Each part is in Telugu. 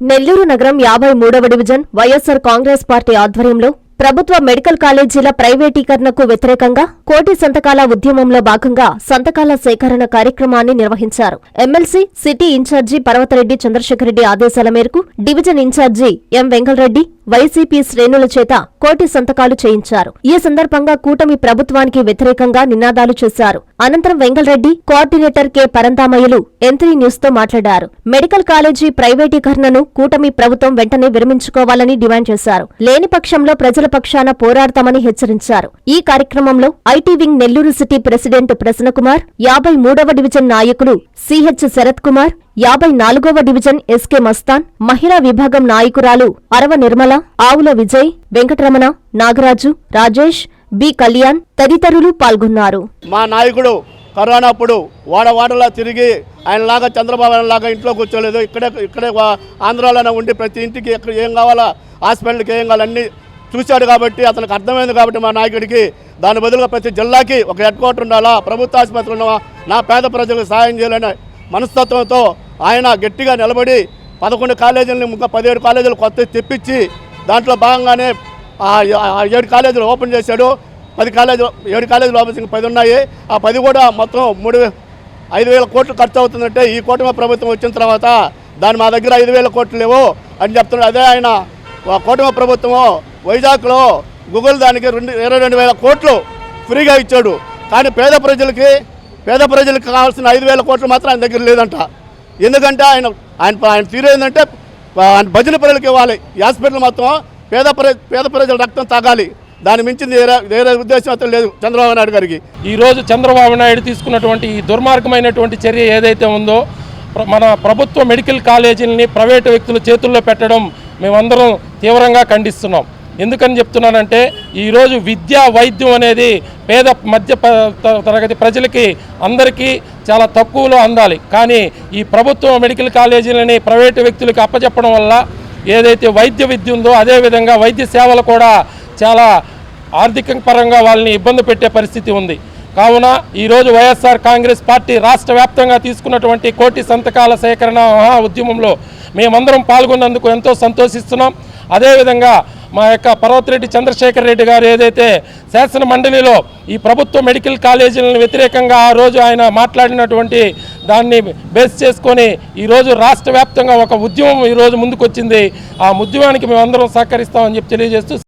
నెల్లూరు నగరం యాభై మూడవ డివిజన్ వైఎస్సార్ కాంగ్రెస్ పార్టీ ఆధ్వర్యంలో ప్రభుత్వ మెడికల్ కాలేజీల ప్రైవేటీకరణకు వ్యతిరేకంగా కోటి సంతకాల ఉద్యమంలో భాగంగా సంతకాల సేకరణ కార్యక్రమాన్ని నిర్వహించారు. MLC city incharge Parvathareddy Chandrasekharareddy ఆదేశాల మేరకు division incharge M Venkalareddy YCP శ్రేణుల చేత కోటి సంతకాలు చేయించారు. ఈ సందర్భంగా కూటమి ప్రభుత్వానికి వ్యతిరేకంగా నినాదాలు చేశారు. అనంతరం వెంగళరెడ్డి కోఆర్డినేటర్ కె. పరంతామయ్యలు ఎంత్రీ న్యూస్తో మాట్లాడారు. మెడికల్ కాలేజీ ప్రైవేటీకరణను కూటమి ప్రభుత్వం వెంటనే విరమించుకోవాలని డిమాండ్ చేశారు. లేని పక్షంలో ప్రజల పక్షాన పోరాడతామని హెచ్చరించారు. ఈ కార్యక్రమంలో IT wing Nellore city president Prasannakumar యాభై మూడవ డివిజన్ నాయకులు సిహెచ్ శరత్ కుమార్ యాభై నాలుగవ డివిజన్ ఎస్కే మస్తాన్ మహిళా విభాగం నాయకురాలు అరవ నిర్మల ఆవుల విజయ్ వెంకటరమణ నాగరాజు రాజేష్ బి కళ్యాణ్ తదితరులు పాల్గొన్నారు. మా నాయకుడు కరోనా వాడవాడలా వాడ తిరిగి ఆయనలాగా చంద్రబాబు లాగా ఇంట్లో కూర్చోలేదు. ఇక్కడే ఇక్కడే ఆంధ్రాలోనే ఉండి ప్రతి ఇంటికి ఎక్కడ ఏం కావాలా హాస్పిటల్కి ఏం కావాలన్నీ చూశాడు కాబట్టి అతనికి అర్థమైంది కాబట్టి మా నాయకుడికి దాని బదులుగా ప్రతి జిల్లాకి ఒక హెడ్ క్వార్టర్ ఉండాలా ప్రభుత్వ ఆసుపత్రి నా పేద ప్రజలకు సహాయం చేయాలని మనస్తత్వంతో ఆయన గట్టిగా నిలబడి పదకొండు కాలేజీలని ఇంకా పదిహేడు కాలేజీలు కొత్త తెప్పించి దాంట్లో భాగంగానే ఆ ఏడు కాలేజీలు ఓపెన్ చేశాడు. పది కాలేజీలు ఏడు కాలేజీలు ఓపెన్ ఇంకా పది ఉన్నాయి. ఆ పది కూడా మొత్తం మూడు ఐదు వేల కోట్లు ఖర్చు అవుతుందంటే ఈ కూటమి ప్రభుత్వం వచ్చిన తర్వాత దాని మా దగ్గర ఐదు వేల కోట్లు లేవు అని చెప్తున్నాడు. అదే ఆయన కూటమి ప్రభుత్వము వైజాగ్లో గూగుల్ దానికి రెండు ఇరవై రెండు వేల కోట్లు ఫ్రీగా ఇచ్చాడు. కానీ పేద ప్రజలకి పేద ప్రజలకు కావాల్సిన ఐదు వేల కోట్లు మాత్రం ఆయన దగ్గర లేదంట. ఎందుకంటే ఆయన ఆయన ఆయన తీరు ఏంటంటే ఆయన భజన ప్రజలకు ఇవ్వాలి. హాస్పిటల్ మొత్తం పేద ప్ర పేద ప్రజల రక్తం తాగాలి. దాని మించింది వేరే ఉద్దేశం అయితే లేదు చంద్రబాబు నాయుడు గారికి. ఈ రోజు చంద్రబాబు నాయుడు తీసుకున్నటువంటి ఈ దుర్మార్గమైనటువంటి చర్య ఏదైతే ఉందో మన ప్రభుత్వ మెడికల్ కాలేజీలని ప్రైవేటు వ్యక్తుల చేతుల్లో పెట్టడం మేమందరం తీవ్రంగా ఖండిస్తున్నాం. ఎందుకని చెప్తున్నానంటే ఈరోజు విద్య వైద్యం అనేది పేద మధ్య ప- త- తరగతి ప్రజలకి అందరికీ చాలా తక్కువలో అందాలి. కానీ ఈ ప్రభుత్వ మెడికల్ కాలేజీలని ప్రైవేటు వ్యక్తులకు అప్పచెప్పడం వల్ల ఏదైతే వైద్య విద్య ఉందో అదేవిధంగా వైద్య సేవలు కూడా చాలా ఆర్థిక పరంగా వాళ్ళని ఇబ్బంది పెట్టే పరిస్థితి ఉంది. కావున ఈరోజు వైఎస్ఆర్ కాంగ్రెస్ పార్టీ రాష్ట్ర వ్యాప్తంగా తీసుకున్నటువంటి కోటి సంతకాల సేకరణ మహా ఉద్యమంలో మేమందరం పాల్గొన్నందుకు ఎంతో సంతోషిస్తున్నాం. అదేవిధంగా మా యొక్క పర్వతిరెడ్డి చంద్రశేఖర్ రెడ్డి గారు ఏదైతే శాసన మండలిలో ఈ ప్రభుత్వ మెడికల్ కాలేజీలను వ్యతిరేకంగా ఆ రోజు ఆయన మాట్లాడినటువంటి దాన్ని బేస్ చేసుకొని ఈరోజు రాష్ట్ర వ్యాప్తంగా ఒక ఉద్యమం ఈరోజు ముందుకొచ్చింది. ఆ ఉద్యమానికి మేమందరం సహకరిస్తామని చెప్పి తెలియజేస్తూ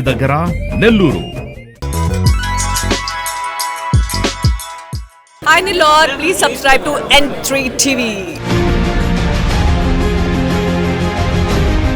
దగ్గర Nellore Hi Nilor, please subscribe to N3 TV.